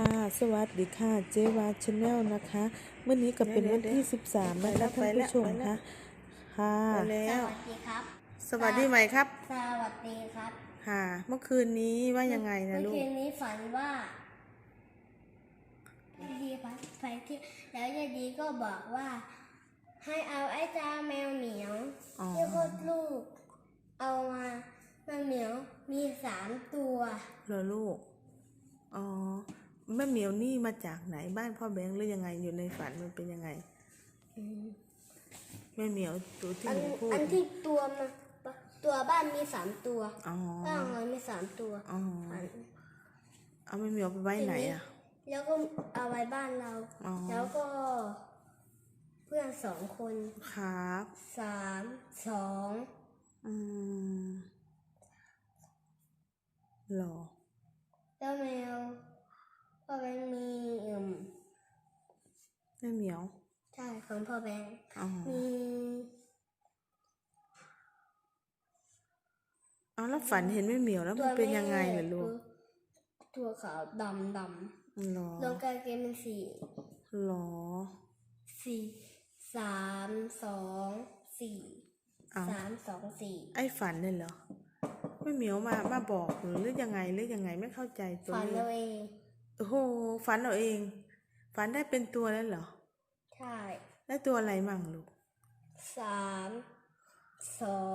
ค่ะ สวัสดีค่ะ เจวาชาแนลนะคะเมื่อนี้ก็เป็นวันที่ 13นะคะท่านผู้ชมคะค่ะ ไปแล้สววัสดีครับ สวัสดีใหม่ครับ สวัสดีครับค่ะ เมื่อคืนนี้ว่ายังไงนะเมื่ลูอกคืนนี้ฝันว่าายดีไปไปที่แล้วยายดีก็บอกว่า ให้เอาไอ้จาแมวเหมียวอ๋อ ที่โคตรลูก เอามาแมวเหมียวมีสามตัว เหรอลูก อ๋อ แม่เหมียวนี่มาจากไหนบ้านพ่อแบงค์หรือยังไงอยู่ในฝันมันเป็นยังไงแม่เหมียวตัวที่อัหนนูพูดอันที่ตัวมันตัวบ้านมีสามตัวอ๋อบ้านเรามีสามตัวอ๋อฝันเอาแม่เหมียวไปไว้ไหนอะ แล้วก็เอาไว้บ้านเราอ๋อแล้วก็ เพื่อนสองคนครับสามสองอืมเหรอแล้วแมว พ่อแบงค์มีอืมแม่เหมียว ใช่ของพ่อแบงค์อ๋อมีเอาแล้วฝันเห็นแม่เหมียวแล้วมันเป็นยังไงล่ะลูกตัวขาวดำดเหรอำลงกางเกงเป็นสีเหรอสี่สามสองสี่เอาสามสองสี่ไอ้ฝันเนี่ยเหรอไม่เหมียวมามาบอกหรือยังไงหรือยังไงไม่เข้าใจตัวฝันเลเราขเอง โอ้โหฝันเอาเอง ฝันได้เป็นตัวแล้วเหรอ ใช่ได้ตัวอะไรมั่งลูกสามสอ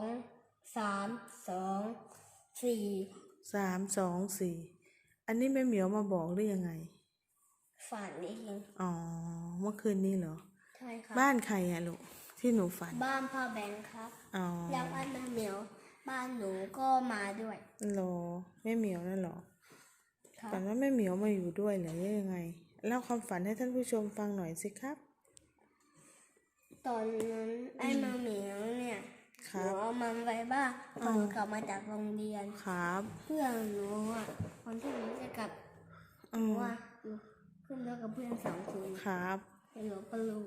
งสามสองสี่สามสองสี่อันนี้แม่เหมียวมาบอกหรือยังไง ฝันเองอ๋อเมื่อคืนนี้เหรอ ใช่ครับบ้านใครอะลูกที่หนูฝัน บ้านพ่อแบงค์ครับอ๋อแล้วบ้านแม่เหมียว บ้านหนูก็มาด้วยเหรอแม่เหมียวนั่นเหรอครับ ฝันว่าแม่เหมียวมาอยู่ด้วยเหรอหรือยังไงเล่าความฝันให้ท่านผู้ชมฟังหน่อยสิครับ ตอนนั้นไอ้แมวเหมียวเนี่ยคหรันูบเอามันไว้บ้านพอหนูกลับมาจากโรงเรียนครับ เพื่อนหนูอะคนที่หนูจะกลับหอืนูมอะอยู่ขึ้นรถกับเพื่อนสองคนครับไปหนูก็รู้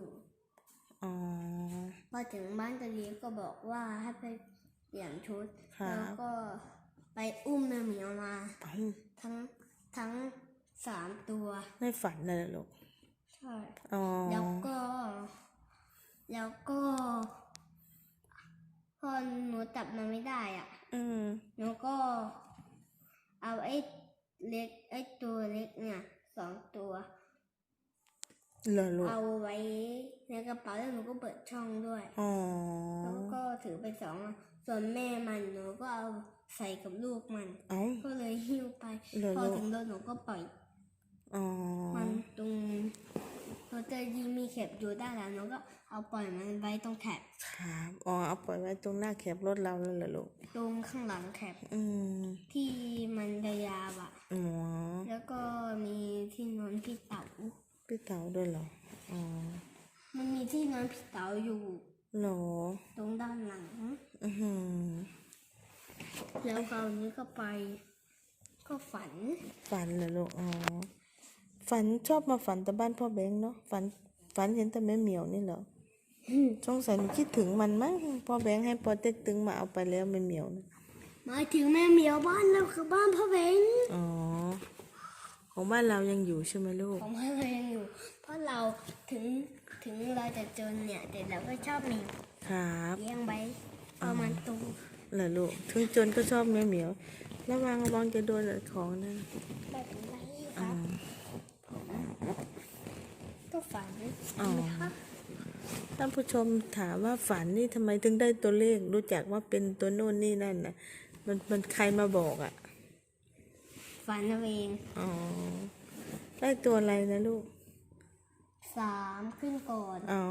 อ๋อพอถึงบ้านตะลีก็บอกว่าให้ไปเปลี่ยนชุดครับแล้วก็ไปอุ้มแมวเหมียวมาเอ้าทั้ง ทั้งสามตัวในฝันน่ะเหรอลูกใช่อ๋อแล้วก็ แล้วก็พอหนูจับมันไม่ได้อะ อืมหนูก็ เอาไอ้เล็กไอ้ตัวเล็กเนี่ยสองตัวเหรอลูกเอาไว้ในกระเป๋าแล้วหนูก็เปิดช่องด้วยอ๋อแล้วก็ถือไปสองอันส่วนแม่มันหนูก็เอา ใส่กับลูกมันเอ้าก็เลยหิ้วไปเหรอพอลูกถึงรถหนูก็ปล่อยอ๋อมันตรงรถจะยิงมีเข็บอยู่ด้านหลังหนูก็เอาปล่อยมันไว้ตรงแคบครับอ๋อเอาปล่อยไว้ตรงหน้าแคปรถเราแล้วเหรอลูกตรงข้างหลังแคบอืมที่มันยาวๆอะอ๋อแล้วก็มีที่นอนพี่เต๋าพี่เต๋าด้วยเหรออ๋อมันมีที่นอนพี่เต๋าอยู่เหรอตรงด้านหลังอือหือ แล้วคราวนี้ก็ไป ก็ฝัน ฝันเหรอลูกอ๋อฝันชอบมาฝันแต่บ้านพ่อแบงค์เนาะฝันฝันเห็นแต่แม่เหมียวนี่เหรอสงสัยหนูคิดถึงมันมั้งพ่อแบงค์ให้ปอเต็กตึงมาเอาไปแล้วแม่เหมียวนะหมายถึงแม่เหมียวบ้านเราคือบ้านพ่อเบงอ๋อของบ้านเรายังอยู่ใช่ไหมลูกของพ่อเบงอยู่ เพราะเราถึงถึงเราจะจนเนี่ยแต่เราก็ชอบแมวครับเลี้ยงไว้เอามันโต เหรอลูกถึงจนก็ชอบแม่เหมียวระวังระวังจะโดนของนะไม่เป็นไรครับก็ฝันอ๋อไหมครับท่านผู้ชมถามว่าฝันนี่ทำไมถึงได้ตัวเลข รู้จักว่าเป็นตัวโน่นนี่นั่นนะมันมันใครมาบอกอะ่ะ ฝันเอาเองอ๋อได้ตัวอะไรนะลูกสามขึ้นก่อนอ๋อ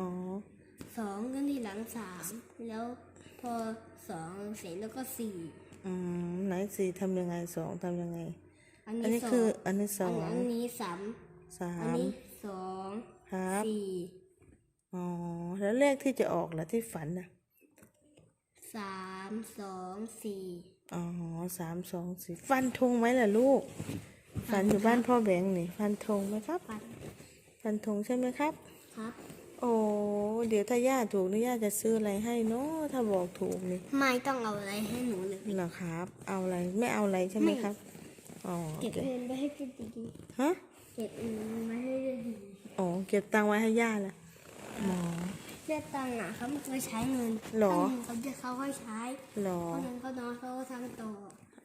สองขึ้นที่หลังสามแล้วพอ สองเสร็จแล้วก็สี่อืมไหนสี่ทำยังไงสองทำยังไง อันอันนี้นี้สองคืออันนี้สอัอนงอันนี้สามสาอันมนี้สองครับสี่อ๋อแล้วเลขที่จะออกล่ะที่ฝันน่ะสามสองสี่อ๋อสามสองสี่ฟันธงไหมล่ะลูกฟันอยู่บ้านพ่อแบงค์นี่ ฟันธงไหมครับ ปันฟันธงใช่ไหมครับ ครับ โอ้เดี๋ยวถ้าย่าถูกนี่ย่าจะซื้ออะไรให้เนาะถ้าบอกถูกนี่ไม่ต้องเอาอะไรให้หนูเลยเหรอครับ เอาอะไรไม่เอาอะไรใช่ไหมครับ อ๋อเก็บโอเคเงินไว้ให้เจะดีฮะเก็บเงินไว้ให้เจะดีอ๋อเก็บตังค์ไว้ให้ย่าละอ๋อเรียกตังค์อะเขาไม่เคยใช้เงินหรอถ้าเงินเขาจะเขาค่อยใช้เหรอเพราะนั้นเขานอนเขาก็ทำต่อ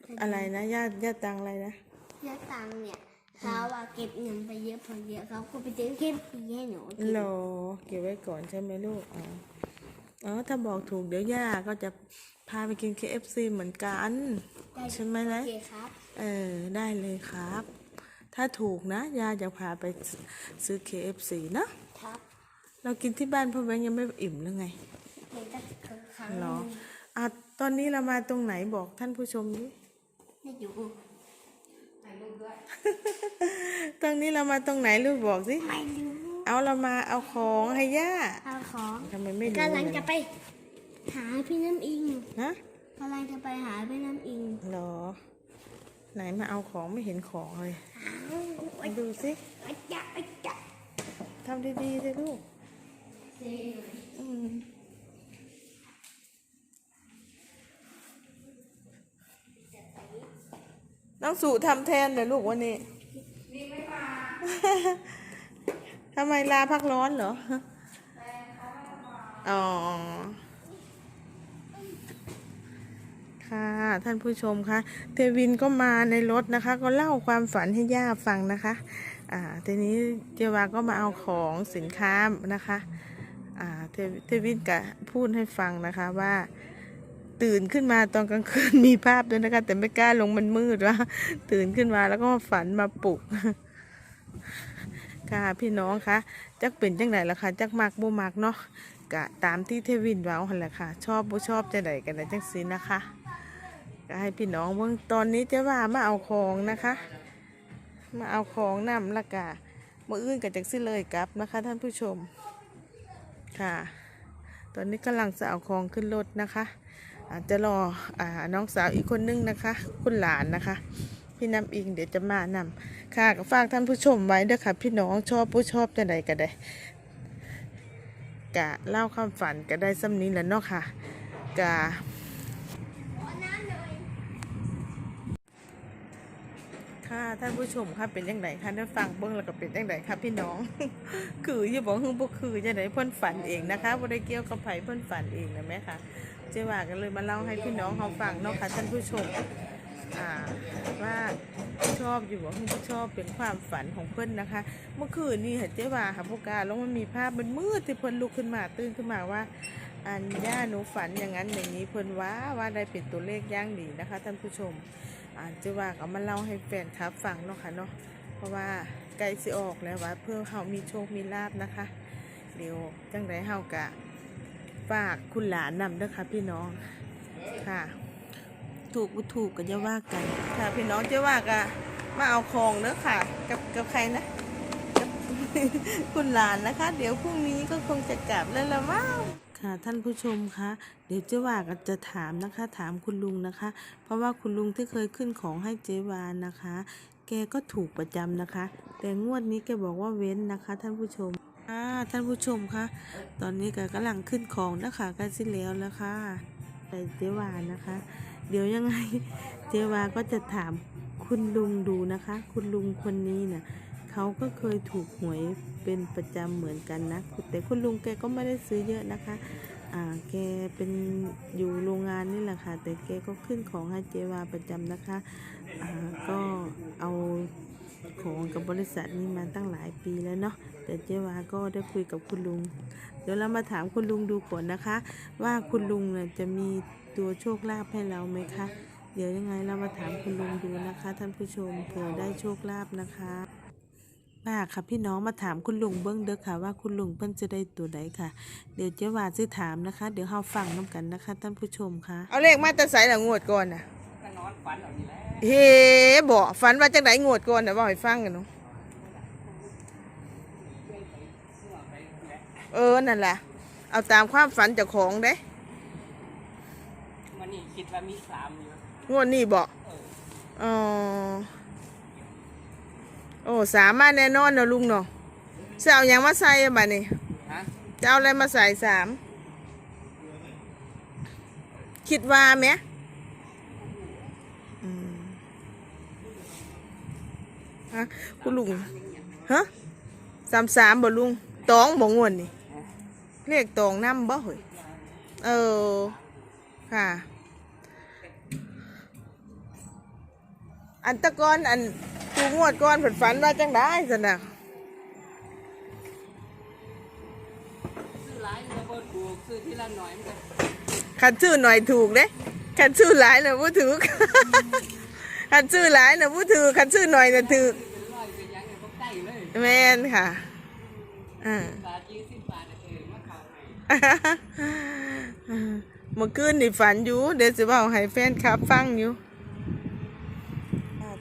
ออะไรนะย่าย่าตังค์อะไรนะเรียกตังค์เนี่ย เขาอะเก็บเงินไปเยอะพอเยอะเขาก็ไปซื้อเครื่องปีให้หนูกินเหรอเก็บไว้ก่อนใช่ไหมลูกอ๋ออ๋อถ้าบอกถูกเดี๋ยวย่าก็จะพาไปกิน KFC เหมือนกัน ได้ใช่ไหมล่ะ โอเคครับเออ ได้เลยครับ ถ้าถูกนะย่าจะพาไปซื้อ KFC นะครับเรากินที่บ้านพ่อแบงค์ยังไม่อิ่มหรือไงเห็นตั้งครั้งเหรออะตอนนี้เรามาตรงไหนบอกท่านผู้ชมดิ ไม่อยู่ ตรงนี้เรามาตรงไหนลูกบอกสิ ไม่รู้เอาเรามาเอาของให้ย่าเอาของทำไมไม่รู้กำลังเลยจะไป หาพี่น้ำอิงฮะกำลังจะไปหาพี่น้ำอิงเหรอ ไหนมาเอาของไม่เห็นของเลยอ้าวมาดูสิอาจ๊ะอาจ๊ะทำดีๆสิลูกอืม น้องสู่ทำแทนเดี๋ยวลูกวันนี้ทำไมลาพักร้อนเหรออ๋อค่ะท่านผู้ชมคะเทวินก็มาในรถนะคะ ก็เล่าความฝันให้ย่าฟังนะคะ อ่าทีนี้เจวาก็มาเอาของสินค้านะคะ อ่าเทเทวินก็พูดให้ฟังนะคะว่า ตื่นขึ้นมาตอนกลางคืนมีภาพด้วยนะคะ แต่ไม่กล้าลงมันมืดว่าตื่นขึ้นมาแล้วก็มาฝันมาปลุก ค่ะพี่น้องคะจักเป็นจังไหนล่ะคะจักมักบ่มักเนาะกะตามที่เทวินว้าหั่นแหละค่ะ ชอบบ่ชอบจะไดกันได้จังซีนะคะก็ให้พี่น้องเบิ่งตอนนี้จะว่ามาเอาของนะคะ มาเอาของนำละกะมื่ออื่นก็จักสิเลยกลับนะคะ ท่านผู้ชมค่ะ ตอนนี้กำลังจะเอาของขึ้นรถนะคะ อาจจะรออ่าน้องสาวอีกคนนึงนะคะ คุณหลานนะคะ พี่น้ำอิงเดี๋ยวจะมานำค่ะก็ฝากท่านผู้ชมไว้เด้อค่ะ พี่น้องชอบผู้ชอบจะใดก็ได้กะเล่าความฝันก็ได้ซ้ำนี้แล้วเนาะค่ะกะค่ะท่านผู้ชมค่ะเป็นยังไงคะได้ฟังเบิ้องแล้วก็เป็นยังไงคะพี่น้อง คืออย่าบอกฮึ่งบ่คือจะไหนเพิ่นฝันเองนะคะบ่ได้เกี่ยวกับไผเพิ่นฝันเองนะแม่ค่ะ เจ๊ว่ากันเลยมาเล่าให้พี่น้องเขาฟังเนาะค่ะท่านผู้ชมอ่าว่าชอบอยู่ว่าฮึ่งบ่ชอบเป็นความฝันของเพิ่อนนะคะ เมื่อคืนนี่ค่ะเจ๊ว่าค่ะพวกกาแล้วมันมีภาพมันมืดที่เพิ่นลุกขึ้นมาตื่นขึ้นมาว่าอันย่าหนูฝันอย่างนั้นอย่างนี้เพิ่นว่าว่าได้เป็นตัวเลขย่างดีนะคะ ท่านผู้ชมอาจจะว่าก็มาเล่าให้แฟนคลับฟังเนาะค่ะเนาะเพราะว่าใกล้สิออกแล้วว่าเพื่อเฮามีโชคมีลาบนะคะ เดี๋ยวจังไดเฮากะ ฝากคุณหลานนำด้อค่ะพี่น้องค่ะ ถูกถูกก็จะว่ากัน ค่ะ พี่น้องจะว่ากะมาเอาของเด้อค่ะ กับกับใครนะกับคุณหลานนะคะ เดี๋ยวพรุ่งนี้ก็คงจะกลับแล้วละมั้งค่ะท่านผู้ชมคะเดี๋ยวเจ๊วาก็จะถามนะคะ ถามคุณลุงนะคะ เพราะว่าคุณลุงที่เคยขึ้นของให้เจ๊วานนะคะ แกก็ถูกประจำนะคะ แต่งวดนี้แกบอกว่าเว้นนะคะ ท่านผู้ชม อ่าท่านผู้ชมคะตอนนี้แกกำลังขึ้นของนะคะกล้สิแล้วแล้วค่ะแต่เจวานนะคะ เดี๋ยวยังไงเจวาก็จะถามคุณลุงดูนะคะ คุณลุงคนนี้น่ะเขาก็เคยถูกหวยเป็นประจำเหมือนกันนะ แต่คุณลุงแกก็ไม่ได้ซื้อเยอะนะคะอ่าแกเป็นอยู่โรงงานนี่แหละค่ะ แต่แกก็ขึ้นของให้เจวาประจำนะคะอ่าก็เอาของกับบริษัทนี้มาตั้งหลายปีแล้วเนาะ แต่เจวาก็ได้คุยกับคุณลุง เดี๋ยวเรามาถามคุณลุงดูก่อนนะคะ ว่าคุณลุงเนี่ยจะมีตัวโชคลาภให้เราไหมคะ เดี๋ยวยังไงเรามาถามคุณลุงดูนะคะ ท่านผู้ชมเผื่อได้โชคลาภนะคะมาค่ะพี่น้องมาถามคุณลุงเบิ้งเด้อค่ะ ว่าคุณลุงเพิ่นจะได้ตัวใดค่ะ เดี๋ยวเจ๊วาสิถามนะคะ เดี๋ยวเฮาฟังน้กันนะคะ ท่านผู้ชมค่ะเอาเลขมาแต่ใส่ละงวดก่อนน่ะก็นอนฝันเอานี่แหละเฮ้บ่ฝันว่าจังไดงวดก่อนน่ะบ่ให้ฟังกันเนาะ เออ นั่นแหละ เอาตามความฝันเจ้าของเด้มันนี่คิดว่ามีสามอยู่งวดนี้บอกเอออ๋อ โอ้สามารถแน่นอนเนาะลุงเนาะจะเอาหยังมาใส่อะบัดนี้ฮะจะเอาอะไรมาใส่สาม คิดว่าไหมอืมฮะคุณลุง ฮะสามสามบ่ลุงตองบ่งวนนี่ เลขตองนำบ่เฮ้ยเออ ค่ะ อันตะกอนอันตูงวดก่อนฝันฝันว่าจังได้สนะซื้อหลายแล้วก็ถูกซื้อทีละหน่อยมันก็คันชื่อหน่อยถูกเด้คันชื่อหลายน่ะบ่ถูกคันชื่อหลายน่ะบ่ถูกคันชื่อหน่อยน่ะถูกเป็นร้อยเป็นหยังไงก็ใกล้เลยแม่นค่ะอ่า เข้าให้เมื่อคืนนี่ฝันอยู่ เดี๋ยวสิเว้าให้แฟนคลับฟังอยู่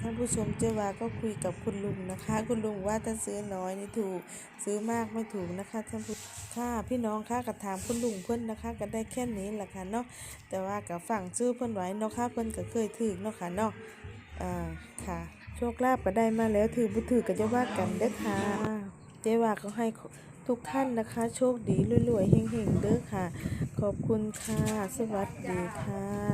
ท่านผู้ชมเจวาก็คุยกับคุณลุงนะคะ คุณลุงว่าถ้าซื้อน้อยนี่ถูก ซื้อมากไม่ถูกนะคะท่านผู้ค่ะพี่น้องค่ะกระถามคุณลุงเพื่อนนะคะก็ได้แค่นี้แหละค่ะเนาะแต่ว่ากับฝั่งชื่อเพื่อนไว้เนาะค่ะเพื่อนก็เคยถือเนาะค่ะเนาะอ่าค่ะโชคลาภก็ได้มาแล้วถือบุถือก็จะว่ากันเด้อค่ะเจ๊วาก็ให้ ทุกท่านนะคะ โชคดีรวยๆเฮงๆเด้อค่ะ ขอบคุณค่ะ สวัสดีค่ะ